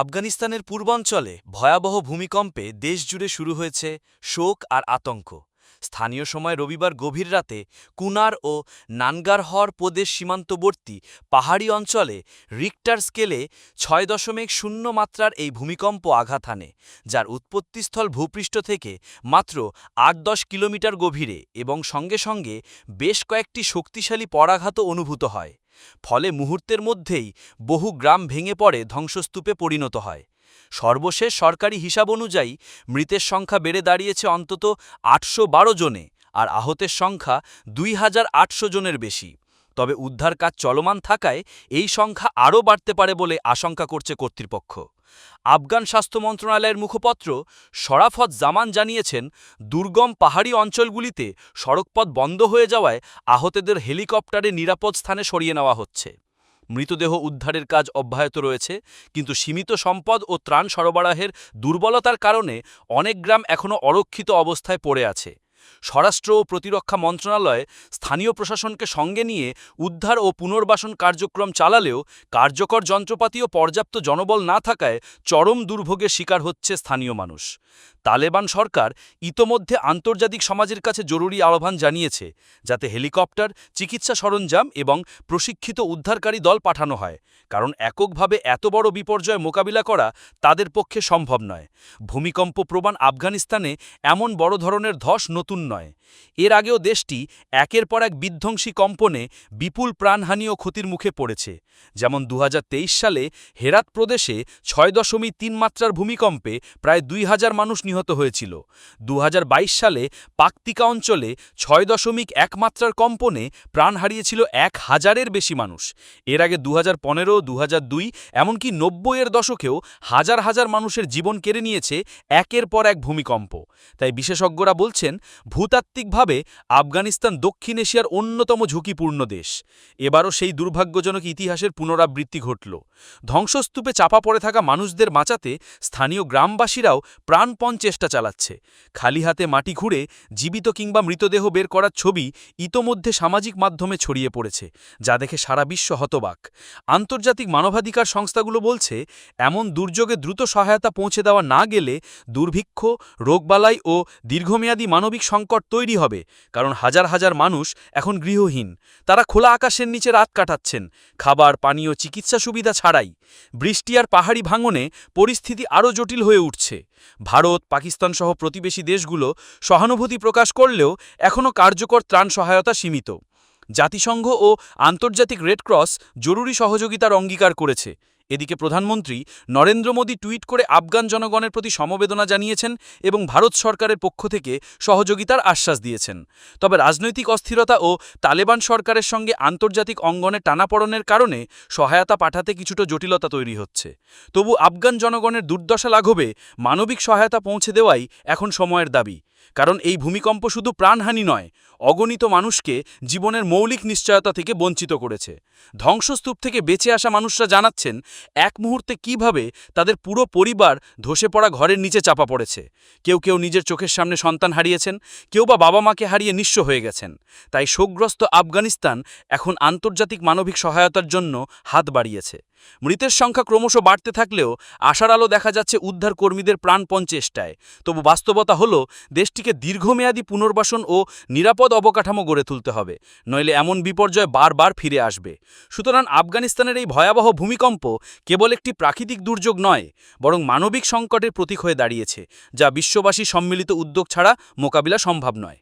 আফগানিস্তানের পূর্বাঞ্চলে ভয়াবহ ভূমিকম্পে দেশজুড়ে শুরু হয়েছে শোক আর আতঙ্ক। স্থানীয় সময় রবিবার গভীর রাতে কুনার ও নানগারহর প্রদেশ সীমান্তবর্তী পাহাড়ি অঞ্চলে রিক্টার স্কেলে ছয় দশমিক শূন্য মাত্রার এই ভূমিকম্প আঘাত হানে, যার উৎপত্তিস্থল ভূপৃষ্ঠ থেকে মাত্র আট দশ কিলোমিটার গভীরে এবং সঙ্গে সঙ্গে বেশ কয়েকটি শক্তিশালী পরাঘাতও অনুভূত হয়। ফলে মুহূর্তের মধ্যেই বহু গ্রাম ভেঙে পড়ে, ধ্বংসস্তূপে পরিণত হয়। সর্বশেষ সরকারি হিসাব অনুযায়ী মৃতের সংখ্যা বেড়ে দাঁড়িয়েছে অন্তত আটশো বারো জনে আর আহতের সংখ্যা দুই হাজার আটশো জনের বেশি। তবে উদ্ধার কাজ চলমান থাকায় এই সংখ্যা আরও বাড়তে পারে বলে আশঙ্কা করছে কর্তৃপক্ষ। আফগান স্বাস্থ্য মন্ত্রণালয়ের মুখপত্র শরাফত জামান জানিয়েছেন, দুর্গম পাহাড়ি অঞ্চলগুলিতে সড়কপথ বন্ধ হয়ে যাওয়ায় আহতদের হেলিকপ্টারে নিরাপদ স্থানে সরিয়ে নেওয়া হচ্ছে। মৃতদেহ উদ্ধারের কাজ অব্যাহত রয়েছে, কিন্তু সীমিত সম্পদ ও ত্রাণ সরবরাহের দুর্বলতার কারণে অনেক গ্রাম এখনও অরক্ষিত অবস্থায় পড়ে আছে। স্বরাষ্ট্র ও প্রতিরক্ষা মন্ত্রণালয় স্থানীয় প্রশাসনকে সঙ্গে নিয়ে উদ্ধার ও পুনর্বাসন কার্যক্রম চালালেও কার্যকর যন্ত্রপাতি ও পর্যাপ্ত জনবল না থাকায় চরম দুর্ভোগের শিকার হচ্ছে স্থানীয় মানুষ। তালেবান সরকার ইতোমধ্যে আন্তর্জাতিক সমাজের কাছে জরুরি আহ্বান জানিয়েছে, যাতে হেলিকপ্টার, চিকিৎসা সরঞ্জাম এবং প্রশিক্ষিত উদ্ধারকারী দল পাঠানো হয়, কারণ এককভাবে এত বড় বিপর্যয় মোকাবিলা করা তাদের পক্ষে সম্ভব নয়। ভূমিকম্প প্রমাণ আফগানিস্তানে এমন বড় ধরনের ধস নতুন নয়। এর আগেও দেশটি একের পর এক বিধ্বংসী কম্পনে বিপুল প্রাণহানি ও ক্ষতির মুখে পড়েছে। যেমন দু হাজার তেইশ সালে হেরাত প্রদেশে ছয় দশমিক তিন মাত্রার ভূমিকম্পে প্রায় দুই হাজার মানুষ নিহত হয়েছিল। দু হাজার বাইশ সালে পাকতিকা অঞ্চলে ছয় দশমিক এক মাত্রার কম্পনে প্রাণ হারিয়েছিল এক হাজারের বেশি মানুষ। এর আগে দু হাজার পনেরো দু হাজার দুই, এমনকি নব্বইয়ের দশকেও হাজার হাজার মানুষের জীবন কেড়ে নিয়েছে একের পর এক ভূমিকম্প। তাই বিশেষজ্ঞরা বলছেন ভূতাত্ত্বিকভাবে আফগানিস্তান দক্ষিণ এশিয়ার অন্যতম ঝুঁকিপূর্ণ দেশ। এবারও সেই দুর্ভাগ্যজনক ইতিহাসের পুনরাবৃত্তি ঘটল। ধ্বংসস্তূপে চাপা পড়ে থাকা মানুষদের বাঁচাতে স্থানীয় গ্রামবাসীরাও প্রাণপণ চেষ্টা চালাচ্ছে। খালি হাতে মাটি ঘুরে জীবিত কিংবা মৃতদেহ বের করার ছবি ইতোমধ্যে সামাজিক মাধ্যমে ছড়িয়ে পড়েছে, যা দেখে সারা বিশ্ব হতবাক। আন্তর্জাতিক মানবাধিকার সংস্থাগুলো বলছে, এমন দুর্যোগে দ্রুত সহায়তা পৌঁছে দেওয়া না গেলে দুর্ভিক্ষ, রোগবালাই ও দীর্ঘমেয়াদী মানবিক সংকট তৈরি হবে, কারণ হাজার হাজার মানুষ এখন গৃহহীন। তারা খোলা আকাশের নিচে রাত কাটাচ্ছেন, খাবার, পানীয়, চিকিৎসা সুবিধা ছাড়াই। বৃষ্টি আর পাহাড়ি ভাঙনে পরিস্থিতি আরও জটিল হয়ে উঠছে। ভারত পাকিস্তান সহ প্রতিবেশী দেশগুলো সহানুভূতি প্রকাশ করলেও এখনও কার্যকর ত্রাণ সহায়তা সীমিত। জাতিসংঘ ও আন্তর্জাতিক রেড ক্রস জরুরি সহযোগিতার অঙ্গীকার করেছে। এদিকে প্রধানমন্ত্রী নরেন্দ্র মোদী টুইট করে আফগান জনগণের প্রতি সমবেদনা জানিয়েছেন এবং ভারত সরকারের পক্ষ থেকে সহযোগিতার আশ্বাস দিয়েছেন। তবে রাজনৈতিক অস্থিরতা ও তালেবান সরকারের সঙ্গে আন্তর্জাতিক অঙ্গনে টানাপড়নের কারণে সহায়তা পাঠাতে কিছুটা জটিলতা তৈরি হচ্ছে। তবু আফগান জনগণের দুর্দশা লাঘবে মানবিক সহায়তা পৌঁছে দেওয়াই এখন সময়ের দাবি। কারণ এই ভূমিকম্প শুধু প্রাণহানি নয়, অগণিত মানুষকে জীবনের মৌলিক নিশ্চয়তা থেকে বঞ্চিত করেছে। ধ্বংসস্তূপ থেকে বেঁচে আসা মানুষরা জানাচ্ছেন, এক মুহূর্তে কীভাবে তাদের পুরো পরিবার ধসে পড়া ঘরের নিচে চাপা পড়েছে। কেউ কেউ নিজের চোখের সামনে সন্তান হারিয়েছেন, কেউ বা বাবা মাকে হারিয়ে নিঃস্ব হয়ে গেছেন। তাই শোকগ্রস্ত আফগানিস্তান এখন আন্তর্জাতিক মানবিক সহায়তার জন্য হাত বাড়িয়েছে। মৃতের সংখ্যা ক্রমশ বাড়তে থাকলেও আশার আলো দেখা যাচ্ছে উদ্ধার কর্মীদের প্রাণপণ চেষ্টায়। তবু বাস্তবতা হল দেশটিকে দীর্ঘমেয়াদী পুনর্বাসন ও নিরাপদ অবকাঠামো গড়ে তুলতে হবে, নইলে এমন বিপর্যয় বারবার ফিরে আসবে। সুতরাং আফগানিস্তানের এই ভয়াবহ ভূমিকম্প কেবল একটি প্রাকৃতিক দুর্যোগ নয়, বরং মানবিক সংকটের প্রতীক হয়ে দাঁড়িয়েছে, যা বিশ্ববাসী সম্মিলিত উদ্যোগ ছাড়া মোকাবিলা সম্ভব নয়।